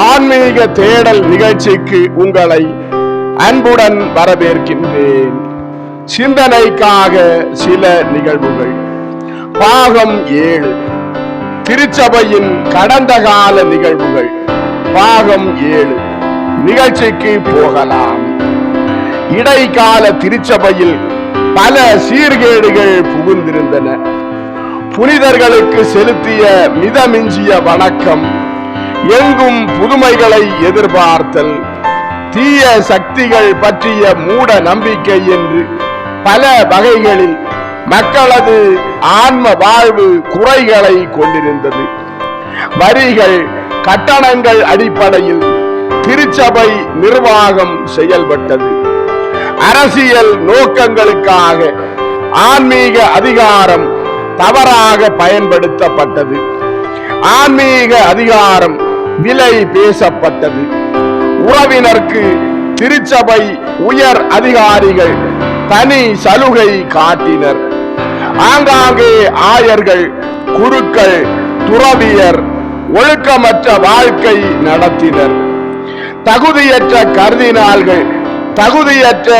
ஆன்மீக தேடல் நிகழ்ச்சிக்கு உங்களை அன்புடன் வரவேற்கின்றேன். சிந்தனைக்காக சில நிகழ்வுகள். பாகம் ஏழு. திருச்சபையின் கடந்த கால நிகழ்வுகள். பாகம் ஏழு. நிகழ்ச்சிக்கு போகலாம். இடைக்கால திருச்சபையில் பல சீர்கேடுகள் புகுந்திருந்தன. புனிதர்களுக்கு செலுத்திய மிதமிஞ்சிய வணக்கம். எங்கும் புதுமைகளை எதிர்பார்த்தல். தீய சக்திகள் பற்றிய மூட நம்பிக்கை என்று பல வகைகளில் மக்களது ஆன்ம வாழ்வு குறைகளை கொண்டிருந்தது. வரிகள் கட்டணங்கள் அடிப்படையில் திருச்சபை நிர்வாகம் செயல்பட்டது. அரசியல் நோக்கங்களுக்காக ஆன்மீக அதிகாரம் தவறாக பயன்படுத்தப்பட்டது. ஆன்மீக அதிகாரம் விலை பேசப்பட்டது. உறவினருக்கு திருச்சபை உயர் அதிகாரிகள் தனி சலுகை காட்டினர். ஆங்காங்கே ஆயர்கள் குருக்கள் துறவியர் ஒழுக்கமற்ற வாழ்க்கை நடத்தினர். தகுதியற்ற கருதினால்கள் தகுதியற்ற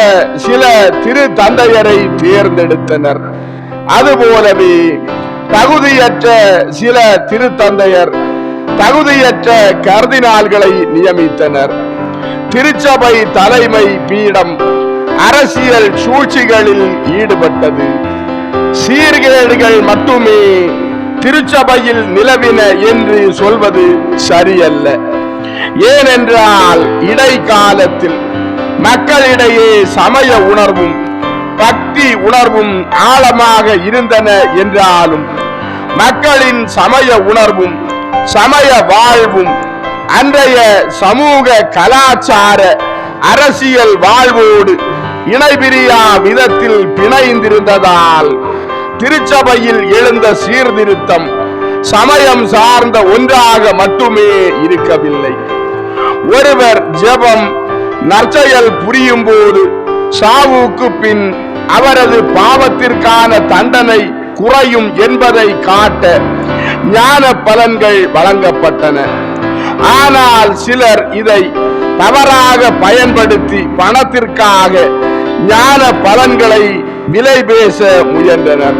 சில திரு தந்தையரை தேர்ந்தெடுத்தனர். அதுபோலவே தகுதியற்ற சில திருத்தந்தையர் தகுதியற்ற கர்தினால்களை நியமித்தனர். திருச்சபை தலைமை பீடம் அரசியல் சூழ்ச்சிகளில் ஈடுபட்டது. சீர்கேடுகள் மட்டுமே திருச்சபையில் நிலவின என்று சொல்வது சரியல்ல. ஏனென்றால் இடைக்காலத்தில் மக்களிடையே சமய உணர்வும் பக்தி உணர்வும் ஆழமாக இருந்தன என்றாலும் மக்களின் சமய உணர்வும் சமய வாழ்வும் அன்றைய சமூக கலாச்சார அரசியல் வாழ்வோடு இணைபிரியா விதத்தில் பிணைந்திருந்ததால் திருச்சபையில் எழுந்த சீர்திருத்தம் சமயம் சார்ந்த ஒன்றாக மட்டுமே இருக்கவில்லை. ஒருவர் ஜெபம் நற்செயல் புரியும் போது சாவுக்கு பின் அவரது பாவத்திற்கான தண்டனை குறையும் என்பதை காட்ட ஞான பலன்கள் வழங்கப்பட்டன. ஆனால் சிலர் இதை தவறாக பயன்படுத்தி பணத்திற்காக ஞான பலன்களை விலை பேச முயன்றனர்.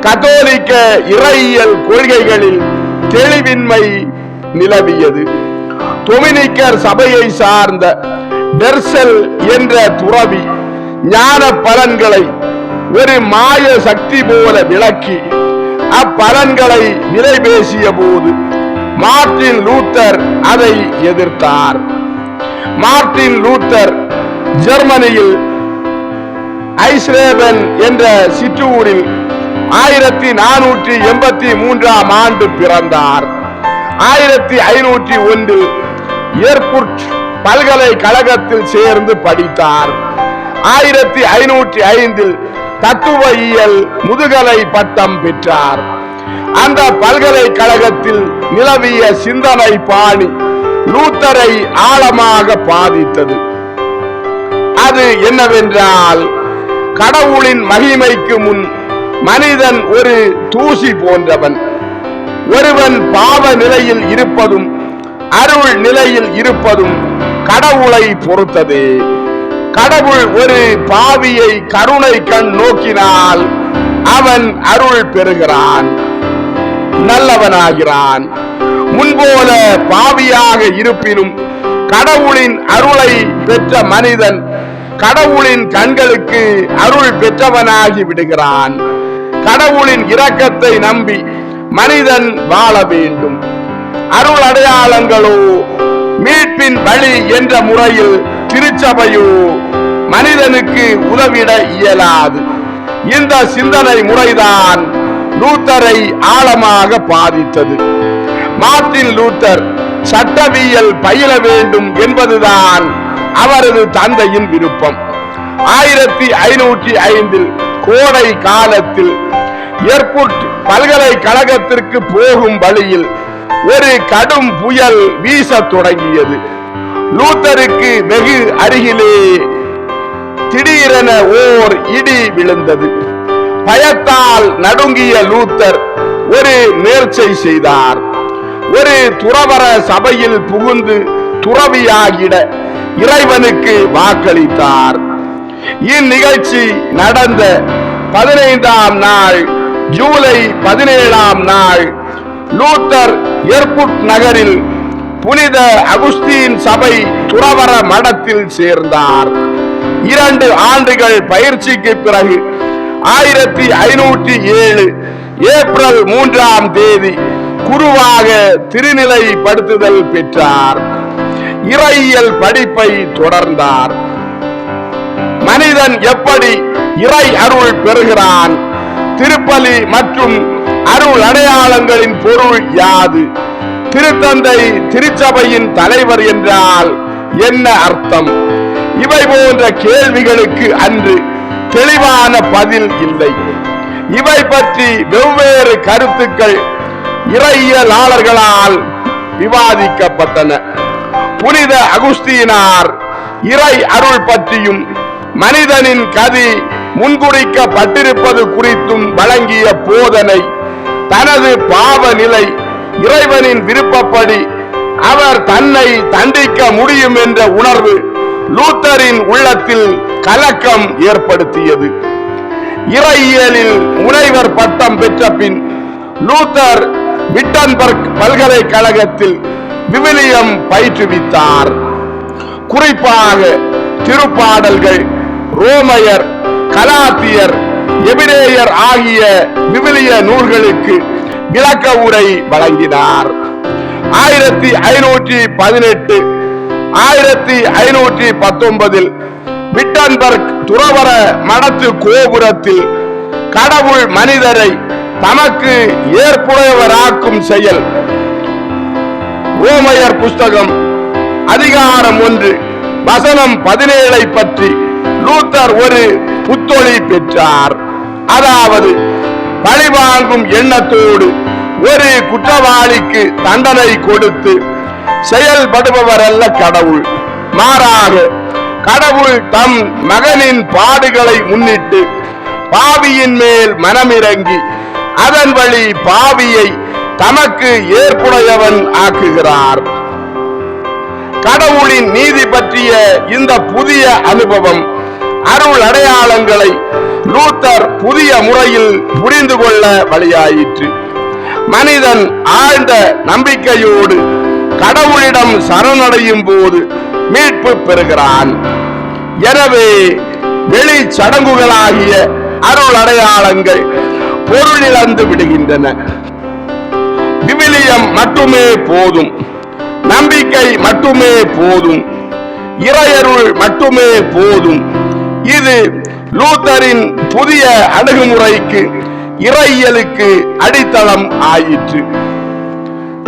கத்தோலிக்க இறையியல் கொள்கைகளில் தெளிவின்மை நிலவியது. தொமினிக்கர் சபையை சார்ந்த டெர்சல் என்ற துறவி ஞான பலன்களை ஒரு மாய சக்தி போல விளக்கி அப்பலன்களை விலை பேசிய போது மார்டின் லூத்தர் அதை எதிர்த்தார். மார்டின் லூத்தர் ஜெர்மனியில் ஐஸ்ரேபன் என்ற சிற்றூரில் ஆயிரத்தி நானூற்றி எண்பத்தி மூன்றாம் ஆண்டு பிறந்தார். ஆயிரத்தி ஐநூற்றி ஒன்றில் ஏர்புட் பல்கலைக்கழகத்தில் சேர்ந்து படித்தார். ஆயிரத்தி ஐநூற்றி ஐந்தில் தத்துவயியல் முதுகலை பட்டம் பெற்றார். அந்த பல்கலைக்கழகத்தில் நிலவிய சிந்தனை பாணி லூத்தரை ஆழமாக பாதித்தது. அது என்னவென்றால் கடவுளின் மகிமைக்கு முன் மனிதன் ஒரு தூசி போன்றவன். ஒருவன் பாவ நிலையில் இருப்பதும் அருள் நிலையில் இருப்பதும் கடவுளை பொறுத்ததே. கடவுள் ஒரு பாவியை கருணை கண் நோக்கினால் அவன் அருள் பெறுகிறான் நல்லவனாகிறான். முன்போல பாவியாக இருப்பினும் கடவுளின் அருளை பெற்ற மனிதன் கடவுளின் கண்களுக்கு அருள் பெற்றவனாகி விடுகிறான். கடவுளின் இரக்கத்தை நம்பி மனிதன் வாழ வேண்டும். அருள் அடையாளங்களோ மீட்பின் வழி என்ற முறையில் திருச்சபையோ மனிதனுக்கு உதவிட இயலாது. இந்த சிந்தனை முறைதான் லூத்தரை ஆழமாக பாதித்தது. மார்ட்டின் லூத்தர் சட்டவியல் பயில வேண்டும் என்பதுதான் அவரது தந்தையின் விருப்பம். ஆயிரத்தி ஐநூற்றி ஐந்தில் கோடை காலத்தில் ஏர்புட் பல்கலைக்கழகத்திற்கு போகும் வழியில் ஒரு கடும் புயல் வீசத் தொடங்கியது. லூத்தருக்கு வெகு அருகிலே திடீரென ஓர் இடி விழுந்தது. பயத்தால் நடுங்கிய லூத்தர் ஒரு நேர்ச்சை செய்தார். ஒரு துறவர சபையில் புகுந்து துறவியாகிட இறைவனுக்கு வாக்களித்தார். இந்நிகழ்ச்சி நடந்த பதினைந்தாம் நாள் ஜூலை பதினேழாம் நாள் லூத்தர் எர்புட் நகரில் புனித அகுஸ்தீன் சபை துறவர மடத்தில் சேர்ந்தார். இரண்டு ஆண்டுகள் பயிற்சிக்கு பிறகு ஆயிரத்தி ஐநூற்றி ஏழு ஏப்ரல் மூன்றாம் தேதி குருவாக திருநிலைப்படுத்துதல் பெற்றார். இறையியல் படிப்பை தொடர்ந்தார். மனிதன் எப்படி இறை அருள் பெறுகிறான்? திருப்பலி மற்றும் அருள் அடையாளங்களின் பொருள் யாது? திருத்தந்தை திருச்சபையின் தலைவர் என்றால் என்ன அர்த்தம்? இவை போன்ற கேள்விகளுக்கு அன்று தெளிவான பதில் இல்லை. இவை பற்றி வெவ்வேறு கருத்துக்கள் இறையியலாளர்களால் விவாதிக்கப்பட்டன. புனித அகுஸ்தீனார் இறை அருள் பற்றியும் மனிதனின் கதி முன்குறிக்கப்பட்டிருப்பது குறித்தும் வழங்கிய போதனை தனது பாவ நிலை இறைவனின் விருப்பப்படி அவர் தன்னை தண்டிக்க முடியும் என்ற உணர்வு லூத்தரின் உள்ளத்தில் கலக்கம் ஏற்படுத்தியது. இறையியலில் முனைவர் பட்டம் பெற்ற பின் லூத்தர் விட்டன்பர்க் பல்கலைக்கழகத்தில் விவிலியம் பயிற்றுவித்தார். குறிப்பாக திருப்பாடல்கள் ரோமையர் கலாத்தியர் எபிரேயர் ஆகிய விவிலிய நூல்களுக்கு விளக்க உரை வழங்கினார். ஆயிரத்தி ஐநூற்றி பதினெட்டு ஆயிரத்தி ஐநூற்றி பத்தொன்பதில் விட்டன்பர்க் துறவர மடத்து கோபுரத்தில் கடவுள் மனிதரை தமக்கு ஏற்புடையவராக்கும் செயல். ஓமையர் புஸ்தகம் அதிகாரம் ஒன்று வசனம் பதினேழை பற்றி லூத்தர் ஒரு புத்தொழி பெற்றார். அதாவது பழிவாங்கும் எண்ணத்தோடு ஒரு குற்றவாளிக்கு தண்டனை கொடுத்து செயல்படுபவர் அல்ல கடவுள். மாறாக கடவுள் தம் மகனின் பாடுகளை முன்னிட்டு பாவியின் மேல் மனமிறங்கி அதன் வழி பாவியை தமக்கு ஏற்புடையவன் ஆக்குகிறார். கடவுளின் நீதி பற்றிய இந்த புதிய அனுபவம் அருள் அடையாளங்களை லூத்தர் புதிய முறையில் புரிந்து கொள்ள வழியாயிற்று. மனிதன் ஆழ்ந்த நம்பிக்கையோடு கடவுளிடம் சரணடையும் போது மீட்பு பெறுகிறான். எனவே வெளி சடங்குகளாகிய அருள் அடையாளங்கள் பொருளிழந்து விடுகின்றன. விவிலியம் மட்டுமே போதும். நம்பிக்கை மட்டுமே போதும். இறையருள் மட்டுமே போதும். இது லூத்தரின் புதிய அணுகுமுறைக்கு இறையலுக்கு அடித்தளம் ஆயிற்று.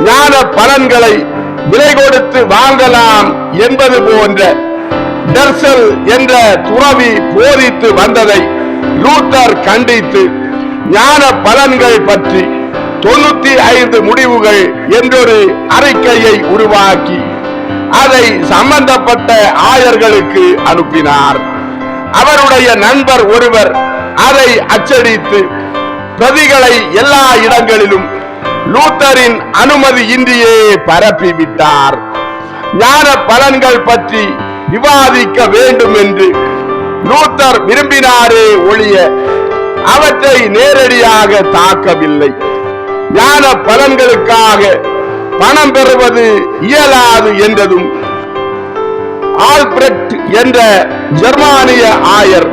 ஞான பலன்களை விலை கொடுத்து வாங்கலாம் என்பது போன்ற என்ற துறவி போதித்து வந்ததை லூத்தர் கண்டித்து ஞான பலன்கள் பற்றி தொண்ணூத்தி ஐந்து முடிவுகள் என்றொரு அறிக்கையை உருவாக்கி அதை சம்பந்தப்பட்ட ஆயர்களுக்கு அனுப்பினார். அவருடைய நண்பர் ஒருவர் அதை அச்சடித்து பிரதிகளை எல்லா இடங்களிலும் லூத்தரின் அனுமதியின்றியே பரப்பிவிட்டார். ஞான பலன்கள் பற்றி விவாதிக்க வேண்டும் என்று லூத்தர் விரும்பினாரே ஒழிய அவற்றை நேரடியாக தாக்கவில்லை. ஞான பலன்களுக்காக பணம் பெறுவது இயலாது என்றதும் ஆல்பிரட் என்ற ஜெர்மானிய ஆயர்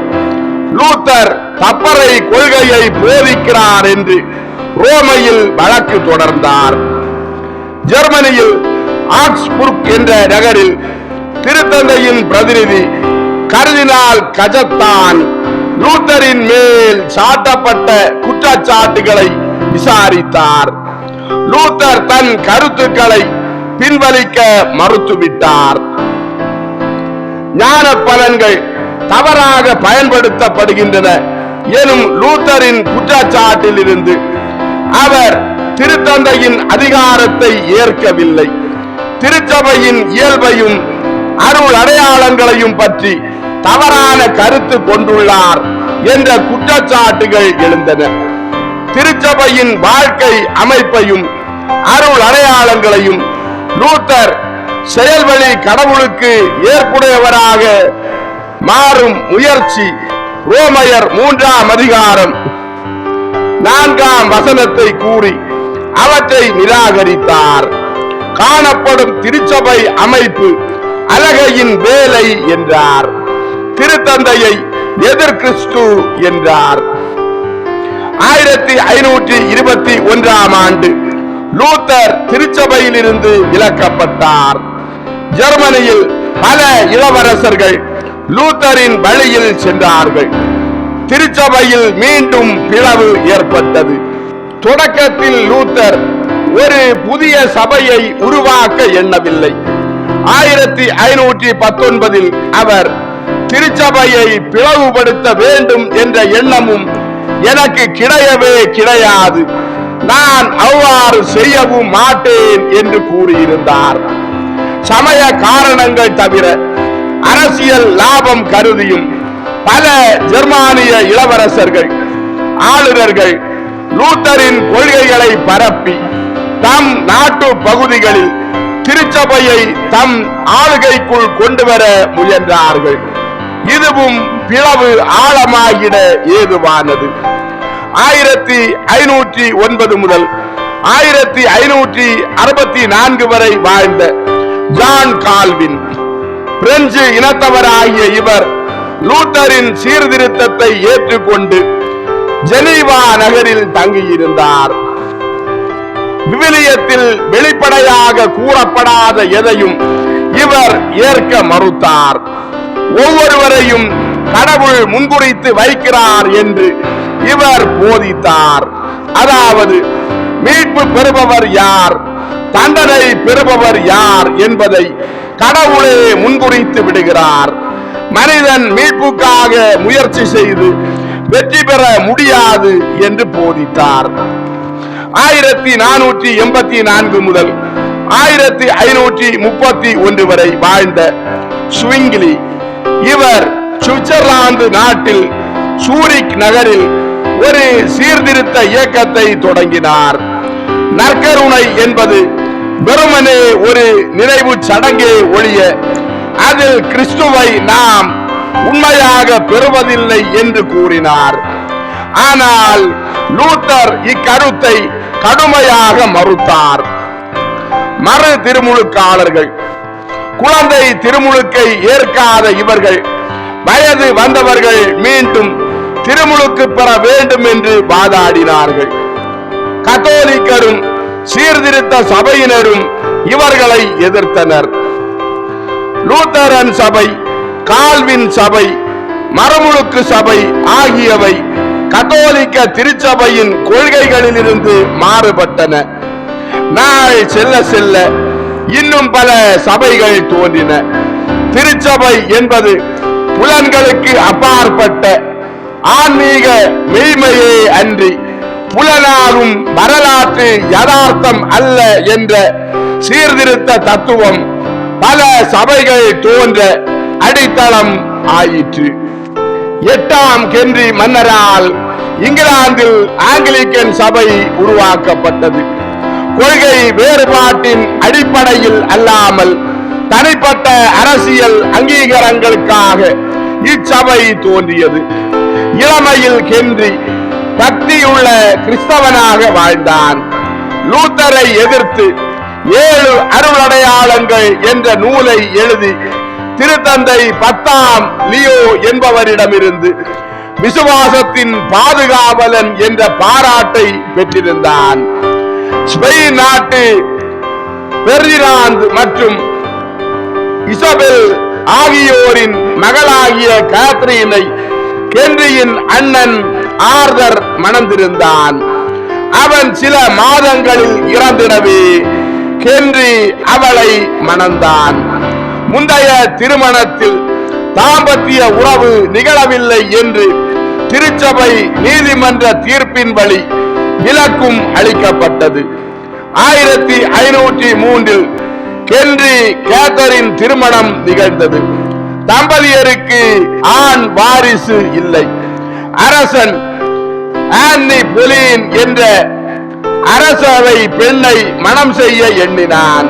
லூத்தர் தப்பறை கொள்கையை போதிக்கிறார் என்று ரோமையில் வழக்கு தொடர்ந்தார். ஜெர்மனியில் ஆக்ஸ்புர்க் என்ற நகரில் திருத்தந்தையின் பிரதிநிதி கருதினால் கஜத்தான் லூத்தரின் மேல் சாட்டப்பட்ட குற்றச்சாட்டுகளை விசாரித்தார். லூத்தர் தன் கருத்துக்களை பின்வலிக்க மறுத்துவிட்டார். ஞான பலன்கள் தவறாக பயன்படுத்தப்படுகின்றன எனும் லூத்தரின் குற்றச்சாட்டில் இருந்து அவர் திருத்தந்தையின் அதிகாரத்தை ஏற்கவில்லை. திருச்சபையின் இயல்பையும் அருள் அடையாளங்களையும் பற்றி தவறான கருத்து கொண்டுள்ளார் என்ற குற்றச்சாட்டுகள் எழுந்தன. திருச்சபையின் வாழ்க்கை அமைப்பையும் அருள் அடையாளங்களையும் லூத்தர் செயல்வழி கடவுளுக்கு ஏற்புடையவராக மாறும் முயற்சி ரோமையர் மூன்றாம் அதிகாரம் நான்காம் வசனத்தை கூறி அவற்றை நிராகரித்தார். காணப்படும் திருச்சபை அமைப்பு அழகையின் வேலை என்றார். திருத்தந்தையை எதிர் கிறிஸ்து என்றார். ஆயிரத்தி ஐநூற்றி இருபத்தி ஒன்றாம் ஆண்டு லூத்தர் திருச்சபையிலிருந்து விலக்கப்பட்டார். ஜெர்மனியில் பல இளவரசர்கள் லூத்தரின் வழியில் சென்றார்கள். திருச்சபையில் மீண்டும் பிளவு ஏற்பட்டது. தொடக்கத்தில் லூத்தர் ஒரு புதிய சபையை உருவாக்க எண்ணவில்லை. ஆயிரத்தி ஐநூற்றி பத்தொன்பதில் அவர் திருச்சபையை பிளவுபடுத்த வேண்டும் என்ற எண்ணமும் எனக்கு கிடையவே கிடையாது. நான் அவ்வாறு செய்யவும் மாட்டேன் என்று கூறியிருந்தார். சமய காரணங்கள் தவிர அரசியல் லாபம் கருதியும் பல ஜெர்மானிய இளவரசர்கள் ஆளுநர்கள் லூத்தரின் கொள்கைகளை பரப்பி தம் நாட்டு பகுதிகளில் திருச்சபையை தம் ஆளுகைக்குள் கொண்டு வர முயன்றார்கள். இதுவும் பிளவு ஆழமாகிட ஏதுவானது. ஆயிரத்தி ஐநூற்றி ஒன்பது முதல் ஆயிரத்தி ஐநூற்றி அறுபத்தி நான்கு வரை வாழ்ந்த ஜான் கால்வின் பிரெஞ்சு இனத்தவராகிய இவர் லூத்தரின் சீர்திருத்தத்தை ஏற்றுக்கொண்டு ஜெனீவா நகரில் தங்கியிருந்தார். விவிலியத்தில் வெளிப்படையாக கூறப்படாத எதையும் இவர் ஏற்க மறுத்தார். ஒவ்வொருவரையும் கடவுள் முன்குறித்து வைக்கிறார் என்று இவர் போதித்தார். அதாவது மீட்பு பெறுபவர் யார்? தண்டனை பெறுபவர் யார் என்பதை கடவுளே முன்குறித்து விடுகிறார். மனிதன் மீட்புக்காக முயற்சி செய்து வெற்றி பெற முடியாது என்று போதித்தார். ஆயிரத்தி நானூற்றி எண்பத்தி நான்கு முதல் ஆயிரத்தி ஐநூற்றி முப்பத்தி ஒன்று வரை வாழ்ந்த ஸ்விங்கிலி இவர் சுவிட்சர்லாந்து நாட்டில் சூரிக் நகரில் ஒரு சீர்திருத்த இயக்கத்தை தொடங்கினார். நற்கருணை என்பது வெறுமனே ஒரு நினைவு சடங்கே ஒழிய அதில் கிறிஸ்துவை நாம் உண்மையாக பெறுவதில்லை என்று கூறினார். ஆனால் லூத்தர் இக்கருத்தை கடுமையாக மறுத்தார். மறு திருமுழுக்காளர்கள் குழந்தை திருமுழுக்கை ஏற்காத இவர்கள் வயது வந்தவர்கள் மீண்டும் திருமுழுக்கு பெற வேண்டும் என்று வாதாடினார்கள். கத்தோலிக்கரும் சீர்திருத்த சபையினரும் இவர்களை எதிர்த்தனர். லூத்தரன் சபை கால்வின் சபை மரமுழுக்கு சபை ஆகியவை கத்தோலிக்க திருச்சபையின் கொள்கைகளிலிருந்து மாறுபட்டன. நாள் செல்ல செல்ல இன்னும் பல சபைகள் தோன்றின. திருச்சபை என்பது புலன்களுக்கு அப்பாற்பட்ட ஆன்மீக மெய்மையே அன்றி புலனாகும் வரலாற்று யதார்த்தம் அல்ல என்ற சீர்திருத்த தத்துவம் பல சபைகள் தோன்ற அடித்தளம் ஆயிற்று. எட்டாம் கென்றி மன்னரால் இங்கிலாந்தில் ஆங்கிலிக்கன் சபை உருவாக்கப்பட்டது. கொள்கை வேறுபாட்டின் அடிப்படையில் அல்லாமல் தனிப்பட்ட அரசியல் அங்கீகாரங்களுக்காக இச்சபை தோன்றியது. இளமையில் கென்றி பக்தியுள்ள கிறிஸ்தவனாக வாழ்ந்தான். லூத்தரை எதிர்த்து ஏழு அருளடையாளங்கள் என்ற நூலை எழுதி திருத்தந்தை பத்தாம் லியோ என்பவரிடமிருந்து விசுவாசத்தின் பாதுகாவலன் என்ற பாராட்டை பெற்றிருந்தான். ஸ்பெயின் நாட்டு பெர்டினாந்து மற்றும் இசபெல் ஆகியோரின் மகளாகிய கேத்ரீனை கென்ரியின் அண்ணன் ஆர்தர் மணந்திருந்தான். அவன் சில மாதங்களில் இறந்திடவே கென்றி அவளை மணந்தான். முந்தைய திருமணத்தில் தாம்பத்திய உறவு நிகழவில்லை என்று திருச்சபை நீதிமன்ற தீர்ப்பின் வழி விலக்கும் அளிக்கப்பட்டது. ஆயிரத்தி ஐநூற்றி மூன்றில் கென்றி கேத்தரின் திருமணம் நிகழ்ந்தது. தம்பதியருக்கு ஆண் வாரிசு இல்லை. அரசன் ஆன்னி புலின் என்ற அரசவை பெண்ணை மனம் செய்ய எண்ணினான்.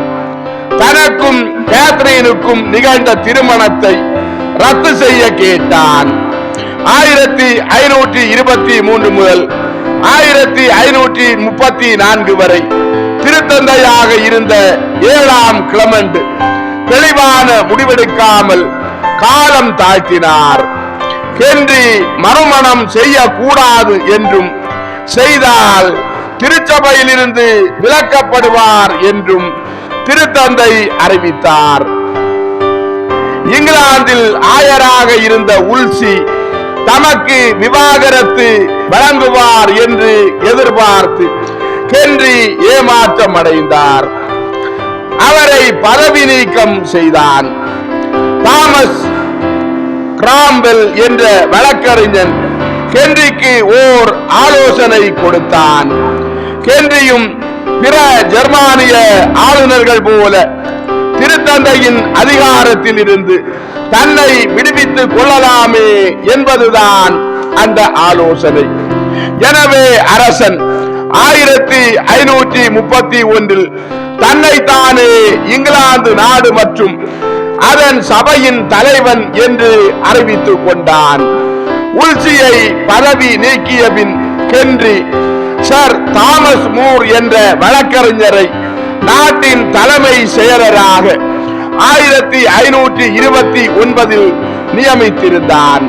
தனக்கும் கேத்ரீனுக்கும் நிகழ்ந்த திருமணத்தை ரத்து செய்ய கேட்டான். ஆயிரத்தி ஐநூற்றி இருபத்தி மூன்று முதல் ஆயிரத்தி ஐநூற்றி முப்பத்தி நான்கு வரை திருத்தந்தையாக இருந்த ஏழாம் கிளமண்ட் தெளிவான முடிவெடுக்காமல் காலம் தாழ்த்தினார். ஹென்றி மறுமணம் செய்யக்கூடாது என்றும் செய்தால் திருச்சபையிலிருந்து விலக்கப்படுவார் என்றும் திருத்தந்தை அறிவித்தார். இங்கிலாந்தில் ஆயராக இருந்த உல்சி தமக்கு விவாகரத்து வழங்குவார் என்று எதிர்பார்த்து கென்றி ஏமாற்றம் அடைந்தார் அவரை பதவி நீக்கம் செய்தான். தாமஸ் கிராம்பெல் என்ற வழக்கறிஞன் ஹென்றிக்கு ஓர் ஆலோசனை கொடுத்தான். ஹென்றியும் பிற ஜெர்மானிய ஆளுநர்கள் போல திருத்தந்தையின் அதிகாரத்தில் இருந்து தன்னை விடுவித்துக் கொள்ளலாமே என்பதுதான் அந்த ஆலோசனை. எனவே அரசன் ஆயிரத்தி ஐநூற்றி முப்பத்தி ஒன்றில் தன்னைத்தானே இங்கிலாந்து நாடு மற்றும் அதன் சபையின் தலைவன் என்று அறிவித்துக் கொண்டான். உல்சியை பதவி நீக்கிய பின் ஹென்றி சர் தாமஸ் மூர் என்ற வழக்கறிஞரை நாட்டின் தலைமை செயலராக ஆயிரத்தி ஐநூற்றி இருபத்தி ஒன்பதில் நியமித்திருந்தான்.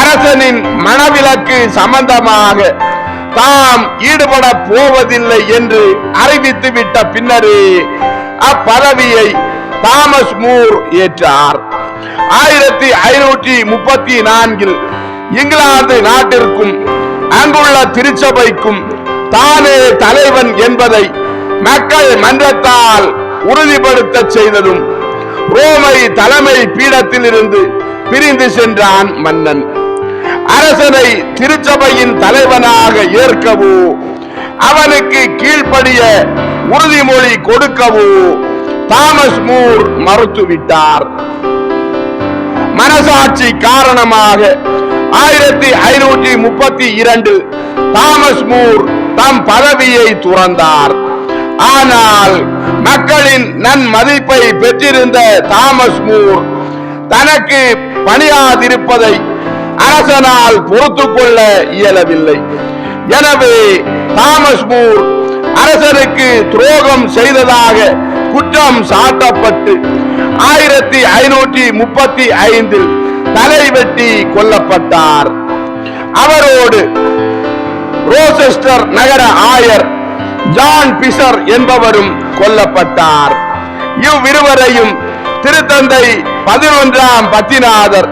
அரசனின் மனவிலக்கு சம்பந்தமாக தாம் ஈடுபட போவதில்லை என்று அறிவித்துவிட்ட பின்னரே அப்பதவியை தாமஸ் மூர் ஏற்றார். ஆயிரத்தி ஐநூற்றி முப்பத்தி நான்கில் இங்கிலாந்து நாட்டிற்கும் அங்குள்ள திருச்சபைக்கும் தானே தலைவன் என்பதை மக்கள் மன்றத்தால் உறுதிப்படுத்த செய்ததும் ரோமை தலைமை பீடத்தில் இருந்து பிரிந்து சென்றான் மன்னன். அரசனை திருச்சபையின் தலைவனாக ஏற்கவோ அவனுக்கு கீழ்ப்படிய உறுதிமொழி கொடுக்கவோ தாமஸ் மூர் மறுத்துவிட்டார். மனசாட்சி காரணமாக ஆயிரத்தி ஐநூற்றி முப்பத்தி இரண்டு தாமஸ் மூர் தம் பதவியை துறந்தார். ஆனால் மக்களின் நன் மதிப்பை பெற்றிருந்த தாமஸ் மூர் தனக்கு பணியாதிருப்பதை அரசனால் பொறுத்து கொள்ள இயலவில்லை. எனவே தாமஸ் மூர் அரசனுக்கு துரோகம் செய்ததாக குற்றம் சாட்டப்பட்டு ஆயிரத்தி ஐநூற்றி முப்பத்தி ஐந்தில் தலை வெட்டி கொல்லப்பட்டார். அவரோடு ரோசெஸ்டர் நகர ஆயர் ஜான் பிசர் என்பவரும் கொல்லப்பட்டார். இவ்விருவரையும் திருத்தந்தை பதினொன்றாம் பத்திநாதர்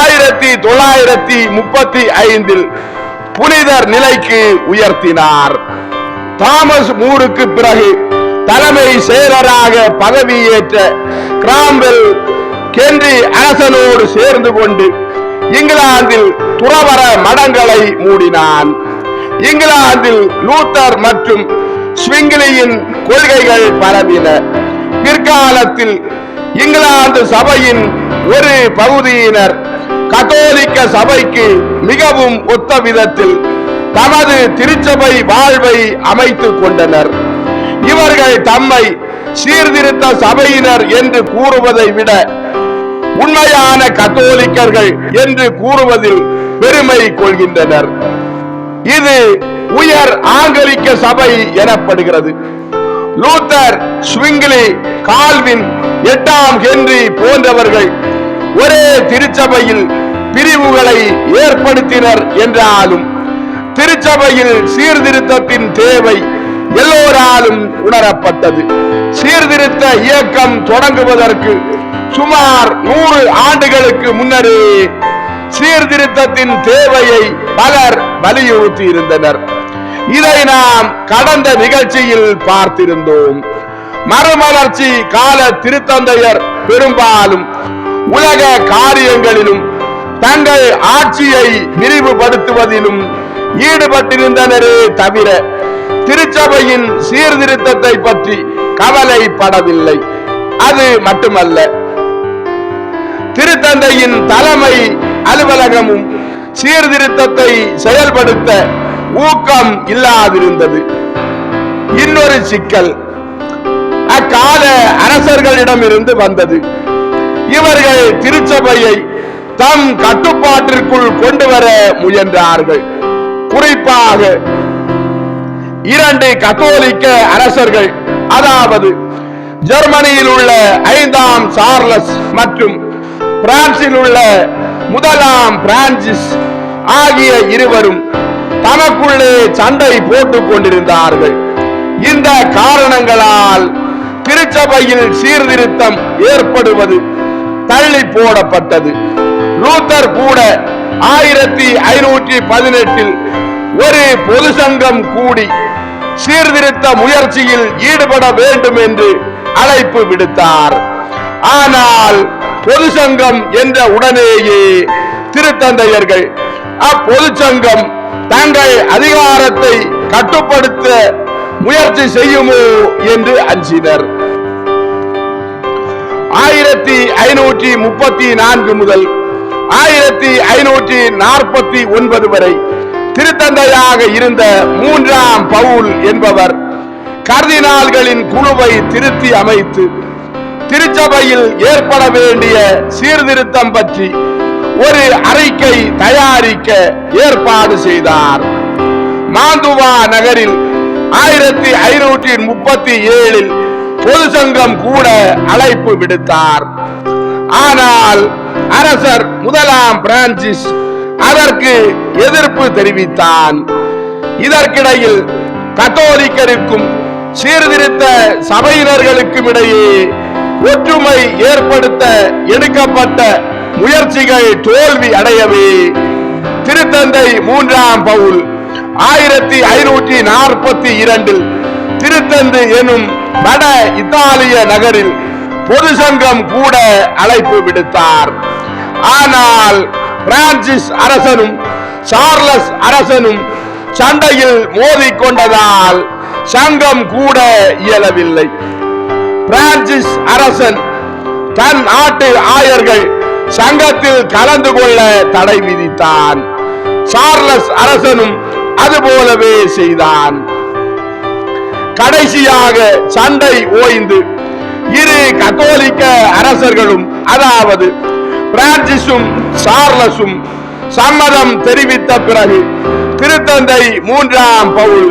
ஆயிரத்தி தொள்ளாயிரத்தி முப்பத்தி ஐந்தில் புனிதர் நிலைக்கு உயர்த்தினார். தாமஸ் மூருக்கு பிறகு தலைமை செயலராக பதவியேற்ற கிராம்பெல் கென்றி அரசனோடு சேர்ந்து கொண்டு இங்கிலாந்தில் துறவர மடங்களை மூடினான். இங்கிலாந்தில் லூத்தர் மற்றும் ஸ்விங்கிலியின் கொள்கைகள் பரவின. பிற்காலத்தில் இங்கிலாந்து சபையின் ஒரு பகுதியினர் கத்தோலிக்க சபைக்கு மிகவும் ஒத்த விதத்தில் தமது திருச்சபை வாழ்வை அமைத்துக் கொண்டனர். இவர்கள் தம்மை சீர்திருத்த சபையினர் என்று கூறுவதை விட உண்மையான கத்தோலிக்கர்கள் என்று கூறுவதில் பெருமை கொள்கின்றனர். இது உயர் ஆங்கலிக்க சபை எனப்படுகிறது. லூத்தர் ஸ்விங்லி கால்வின் எட்டாம் ஹென்றி போன்றவர்கள் ஒரே திருச்சபையில் பிரிவுகளை ஏற்படுத்தினர் என்றாலும் திருச்சபையில் சீர்திருத்தத்தின் தேவை எல்லோராலும் உணரப்பட்டது. சீர்திருத்த இயக்கம் தொடங்குவதற்கு சுமார் நூறு ஆண்டுகளுக்கு முன்னரே சீர்திருத்தத்தின் தேவையை பலர் வலியுறுத்தி இருந்தனர் இதை நாம் கடந்த நிகழ்ச்சியில் பார்த்திருந்தோம். மறுமலர்ச்சி கால திருத்தந்தையர் பெரும்பாலும் உலக காரியங்களிலும் தங்கள் ஆட்சியை விரிவுபடுத்துவதிலும் ஈடுபட்டிருந்தனரே தவிர திருச்சபையின் சீர்திருத்தத்தை பற்றி கவலைப்படவில்லை. அது மட்டுமல்ல திருத்தந்தையின் தலைமை அலுவலகமும் சீர்திருத்தத்தை செயல்படுத்த ஊக்கம் இல்லாதிருந்தது. இன்னொரு சிக்கல் அக்கால அரசர்களிடமிருந்து வந்தது. இவர்கள் திருச்சபையை தம் கட்டுப்பாட்டிற்குள் கொண்டு வர முயன்றார்கள். குறிப்பாக இரண்டு கத்தோலிக்க அரசர்கள். அதாவது ஜெர்மனியில் உள்ள ஐந்தாம் சார்லஸ் மற்றும் பிரான்சில் உள்ள முதலாம் பிரான்சிஸ் ஆகிய இருவரும் தமக்குள்ளே சண்டை போட்டுக் கொண்டிருந்தார்கள். இந்த காரணங்களால் திருச்சபையில் சீர்திருத்தம் ஏற்படுவது தள்ளி போடப்பட்டது. லூத்தர் கூட ஆயிரத்தி ஐநூற்றி பதினெட்டில் ஒரு பொது சங்கம் கூடி சீர்திருத்த முயற்சியில் ஈடுபட வேண்டும் என்று அழைப்பு விடுத்தார். ஆனால் பொது சங்கம் என்ற உடனேயே திருத்தந்தையர்கள் அப்பொது சங்கம் தங்கள் அதிகாரத்தை கட்டுப்படுத்த முயற்சி செய்யுமோ என்று அஞ்சினர். ஆயிரத்தி ஐநூற்றி முப்பத்தி நான்கு முதல் ஆயிரத்தி ஐநூற்றி நாற்பத்தி ஒன்பது வரை திருத்தந்தையாக இருந்த மூன்றாம் பவுல் என்பவர் கர்தினால்களின் குழுவை திருத்தி அமைத்து திருச்சபையில் ஏற்பட வேண்டிய சீர்திருத்தம் பற்றி ஒரு அறிக்கை தயாரிக்க ஏற்பாடு செய்தார். மாந்துவா நகரில் ஆயிரத்தி ஐநூற்றி முப்பத்தி ஏழில் பொது சங்கம் கூட அழைப்பு விடுத்தார். ஆனால் அரசர் முதலாம் பிரான்சிஸ் அதற்கு எதிர்ப்பு தெரிவித்தான். இதற்கிடையில் கத்தோலிக்கருக்கும் சீர்திருத்த சபையினர்களுக்கும் இடையே ஒற்றுமை ஏற்படுத்த எடுக்கப்பட்ட முயற்சிகள் தோல்வி அடையவே. திருத்தந்தை மூன்றாம் பவுல் ஆயிரத்தி ஐநூற்றி நாற்பத்தி இரண்டில் திருத்தந்து எனும் வட இத்தாலிய நகரில் பொது சங்கம் கூட அழைப்பு விடுத்தார். ஆனால் பிரான்சிஸ் அரசனும் சார்லஸ் அரசனும் சண்டையில் மோதிக்கொண்டதால் சங்கம் கூட இயலவில்லை. பிரான்சிஸ் அரசன் தன் நாட்டு ஆயர்கள் சங்கத்தில் கலந்து கொள்ள தடை விதித்தான். சார்லஸ் அரசனும் அதுபோலவே செய்தான். கடைசியாக சண்டை ஓய்ந்து இரு கத்தோலிக்க அரசர்களும் அதாவது பிரான்சிஸும் சார்லஸும் சம்மதம் தெரிவித்த பிறகு திருத்தந்தை மூன்றாம் பவுல்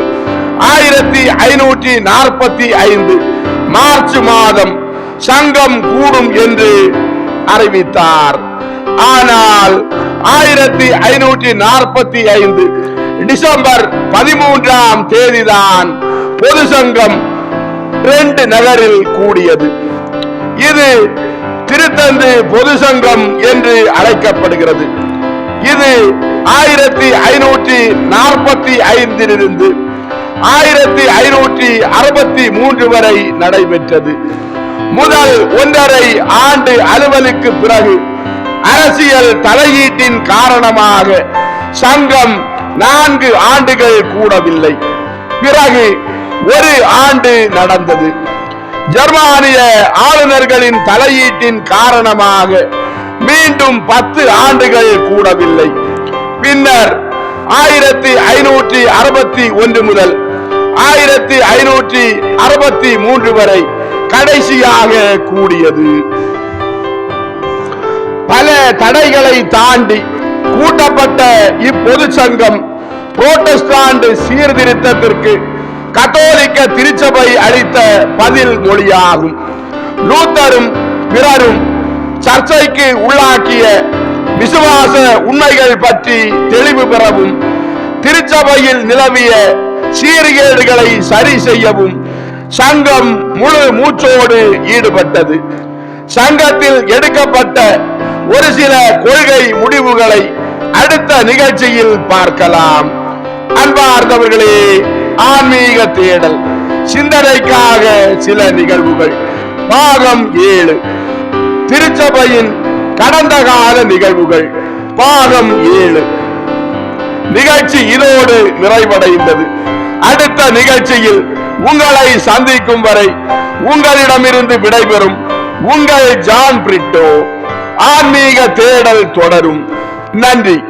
ஆயிரத்தி ஐநூற்றி நாற்பத்தி ஐந்து மார்ச் மாதம் சங்கம் கூடும் என்று அறிவித்தார். ஆனால் ஆயிரத்தி ஐநூற்றி நாற்பத்தி ஐந்து டிசம்பர் பதிமூன்றாம் தேதிதான் பொது சங்கம் ரெண்டு நகரில் கூடியது. இது திருத்தந்து பொது சங்கம் என்று அழைக்கப்படுகிறது. இது ஆயிரத்தி ஐநூற்றி நாற்பத்தி ஐந்திலிருந்து ஆயிரத்தி ஐநூற்றி அறுபத்தி மூன்று வரை நடைபெற்றது. முதல் ஒன்றரை ஆண்டு அலுவலுக்கு பிறகு அரசியல் தலையீட்டின் காரணமாக சங்கம் நான்கு ஆண்டுகள் கூடவில்லை. பிறகு ஒரு ஆண்டு நடந்தது. ஜெர்மானிய ஆளுநர்களின் தலையீட்டின் காரணமாக மீண்டும் பத்து ஆண்டுகள் கூடவில்லை. பின்னர் ஆயிரத்தி ஐநூற்றி அறுபத்தி ஒன்று முதல் ஆயிரத்தி ஐநூற்றி அறுபத்தி மூன்று வரை கடைசியாக கூடியது. பல தடைகளை தாண்டி கூட்டப்பட்ட இப்பொது சங்கம் புரோட்டஸ்டாண்ட் சீர்திருத்தத்திற்கு கத்தோலிக்க திருச்சபை அளித்த பதில் மொழியாகும். லூத்தரும் பிறரும் சர்ச்சைக்கு உள்ளாக்கிய விசுவாச உண்மைகள் பற்றி தெளிவு பெறவும் திருச்சபையில் நிலவிய சீர்கேடுகளை சரி செய்யவும் சங்கம் முழு மூச்சோடு ஈடுபட்டது. சங்கத்தில் எடுக்கப்பட்ட ஒரு சில கொள்கை முடிவுகளை அடுத்த நிகழ்ச்சியில் பார்க்கலாம். அன்பார்ந்தவர்களே ஆன்மீக தேடல். சிந்தனைக்காக சில நிகழ்வுகள். பாகம் ஏழு. திருச்சபையின் கடந்த கால நிகழ்வுகள். பாகம் ஏழு. நிகழ்ச்சி இதோடு நிறைவடைந்தது. அடுத்த நிகழ்ச்சியில் உங்களை சந்திக்கும் வரை உங்களிடமிருந்து விடைபெறும் உங்கள் ஜான் பிரிட்டோ. ஆன்மீக தேடல் தொடரும். நன்றி.